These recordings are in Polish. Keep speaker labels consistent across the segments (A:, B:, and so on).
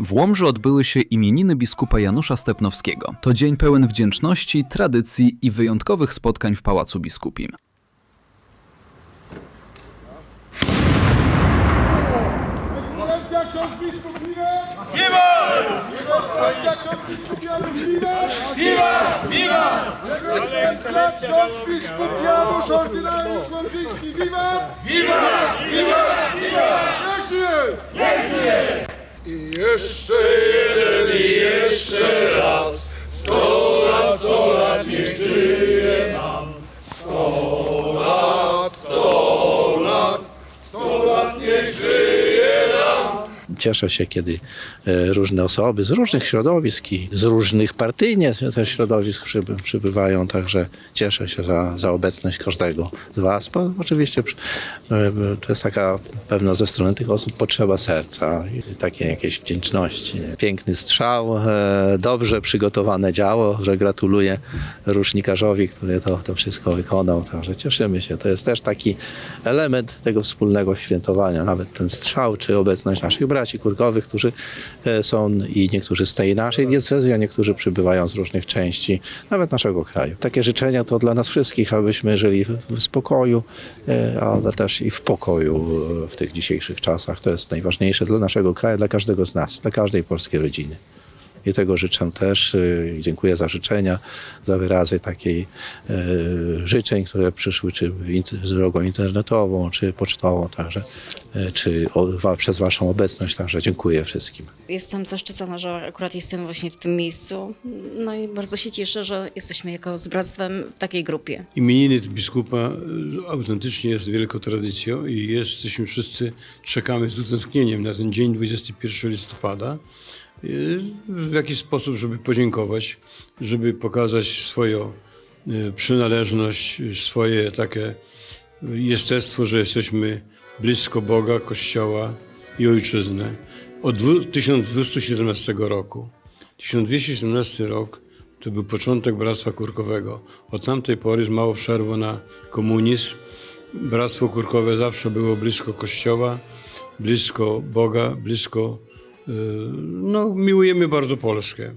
A: W Łomży odbyły się imieniny biskupa Janusza Stepnowskiego. To dzień pełen wdzięczności, tradycji i wyjątkowych spotkań w Pałacu Biskupim.
B: Jego ekscelencja ksiądz biskup Janusz Ordynariusz Łomżyński! Yes, say.
C: Cieszę się, kiedy e, różne osoby z różnych środowisk i z różnych partyjnie też środowisk przyby, przybywają, także cieszę się za, za obecność każdego z Was. Bo oczywiście e, to jest taka pewna ze strony tych osób potrzeba serca i takiej jakiejś wdzięczności. Piękny strzał, e, dobrze przygotowane działo, że gratuluję rusznikarzowi, który to, to wszystko wykonał, także cieszymy się. To jest też taki element tego wspólnego świętowania, nawet ten strzał, czy obecność naszych braci kurkowych, którzy e, są i niektórzy z tej naszej diecezji, a niektórzy przybywają z różnych części, nawet naszego kraju. Takie życzenia to dla nas wszystkich, abyśmy żyli w- w spokoju, e, ale też i w pokoju e, w tych dzisiejszych czasach. To jest najważniejsze dla naszego kraju, dla każdego z nas, dla każdej polskiej rodziny. I tego życzę też. y, i Dziękuję za życzenia, za wyrazy takiej e, życzeń, które przyszły czy drogą internetową, czy pocztową, także, e, czy przez Waszą obecność. Także dziękuję wszystkim.
D: Jestem zaszczycona, że akurat jestem właśnie w tym miejscu. No i bardzo się cieszę, że jesteśmy jako z bractwem w takiej grupie.
E: Imieniny biskupa autentycznie jest wielką tradycją i jesteśmy wszyscy, czekamy z utęsknieniem na ten dzień 21 listopada. E, W jakiś sposób, żeby podziękować, żeby pokazać swoją e, przynależność, swoje takie jestestwo, że jesteśmy blisko Boga, Kościoła i Ojczyzny. Od dwu- 1217 roku. 1217 rok to był początek Bractwa Kurkowego. Od tamtej pory z mało przerwą na komunizm. Bractwo Kurkowe zawsze było blisko Kościoła, blisko Boga, blisko... yy, No, miłujemy bardzo Polskę.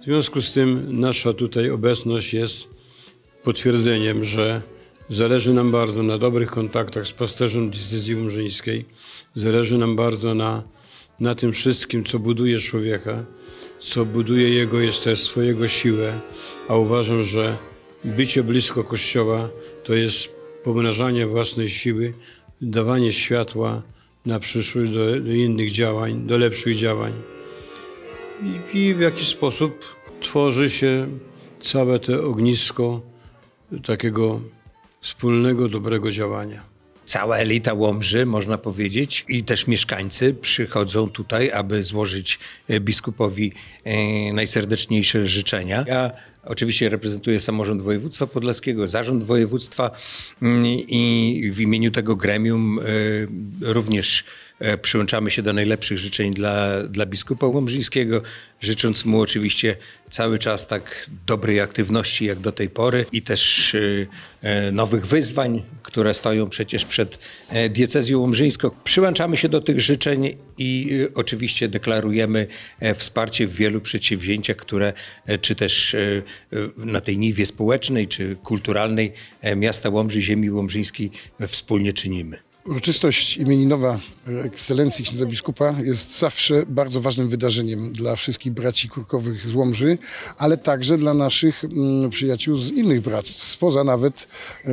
E: W związku z tym nasza tutaj obecność jest potwierdzeniem, że zależy nam bardzo na dobrych kontaktach z pasterzem diecezji umrzyńskiej. Zależy nam bardzo na, na tym wszystkim, co buduje człowieka, co buduje jego jestestwo, jego siłę. A uważam, że bycie blisko Kościoła to jest pomnażanie własnej siły, dawanie światła na przyszłość do, do innych działań, do lepszych działań i, i w jakiś sposób tworzy się całe to ognisko takiego wspólnego, dobrego działania.
F: Cała elita Łomży, można powiedzieć, i też mieszkańcy przychodzą tutaj, aby złożyć e, biskupowi e, najserdeczniejsze życzenia. Ja oczywiście reprezentuję samorząd województwa podlaskiego, zarząd województwa mm, i w imieniu tego gremium e, również przyłączamy się do najlepszych życzeń dla, dla biskupa łomżyńskiego, życząc mu oczywiście cały czas tak dobrej aktywności jak do tej pory i też e, e, nowych wyzwań, które stoją przecież przed e, diecezją łomżyńską. Przyłączamy się do tych życzeń i e, oczywiście deklarujemy e, wsparcie w wielu przedsięwzięciach, które e, czy też e, e, na tej niwie społecznej czy kulturalnej e, miasta Łomży, ziemi łomżyńskiej e, wspólnie czynimy.
B: Uroczystość imieninowa ekscelencji księdza biskupa jest zawsze bardzo ważnym wydarzeniem dla wszystkich braci kurkowych z Łomży, ale także dla naszych mm, przyjaciół z innych bractw, spoza nawet e,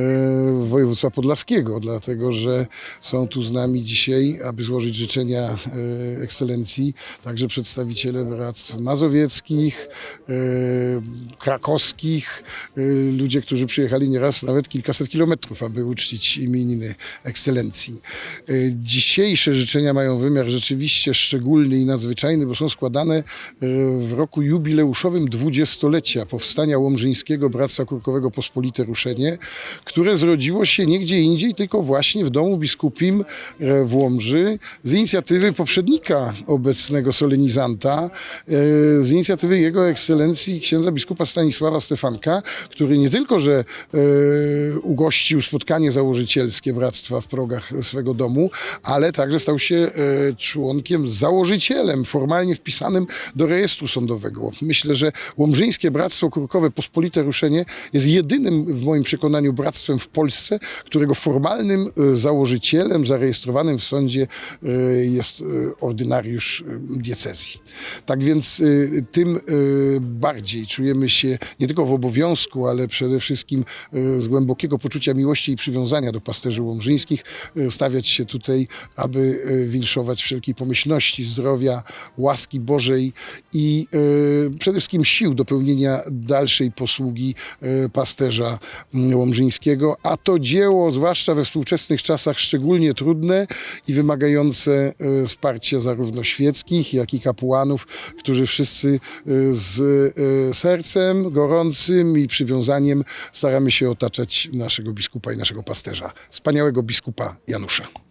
B: województwa podlaskiego, dlatego że są tu z nami dzisiaj, aby złożyć życzenia e, ekscelencji, także przedstawiciele bractw mazowieckich, e, krakowskich, ludzie, którzy przyjechali nieraz nawet kilkaset kilometrów, aby uczcić imieniny ekscelencji. E, Dzisiejsze życzenia mają wymiar rzeczywiście szczególny i nadzwyczajny, bo są składane e, w roku jubileuszowym dwudziestolecia powstania Łomżyńskiego Bractwa Kurkowego Pospolite Ruszenie, które zrodziło się nie gdzie indziej, tylko właśnie w domu biskupim e, w Łomży z inicjatywy poprzednika obecnego solenizanta, z inicjatywy jego ekscelencji księdza biskupa Stanisława Stefanka, który nie tylko, że ugościł spotkanie założycielskie bractwa w progach swego domu, ale także stał się e, członkiem, założycielem, formalnie wpisanym do rejestru sądowego. Myślę, że Łomżyńskie Bractwo Kurkowe Pospolite Ruszenie jest jedynym w moim przekonaniu bractwem w Polsce, którego formalnym e, założycielem, zarejestrowanym w sądzie e, jest ordynariusz diecezji. Tak więc tym bardziej czujemy się nie tylko w obowiązku, ale przede wszystkim z głębokiego poczucia miłości i przywiązania do pasterzy łomżyńskich stawiać się tutaj, aby e, winszować wszelkiej pomyślności, zdrowia, łaski Bożej i e, przede wszystkim sił do pełnienia dalszej posługi e, pasterza mm, łomżyńskiego, a to dzieło, zwłaszcza we współczesnych czasach, szczególnie trudne i wymagające wsparcia zarówno świeckich, jak i kapłanów, którzy wszyscy z sercem gorącym i przywiązaniem staramy się otaczać naszego biskupa i naszego pasterza, wspaniałego biskupa Janusza.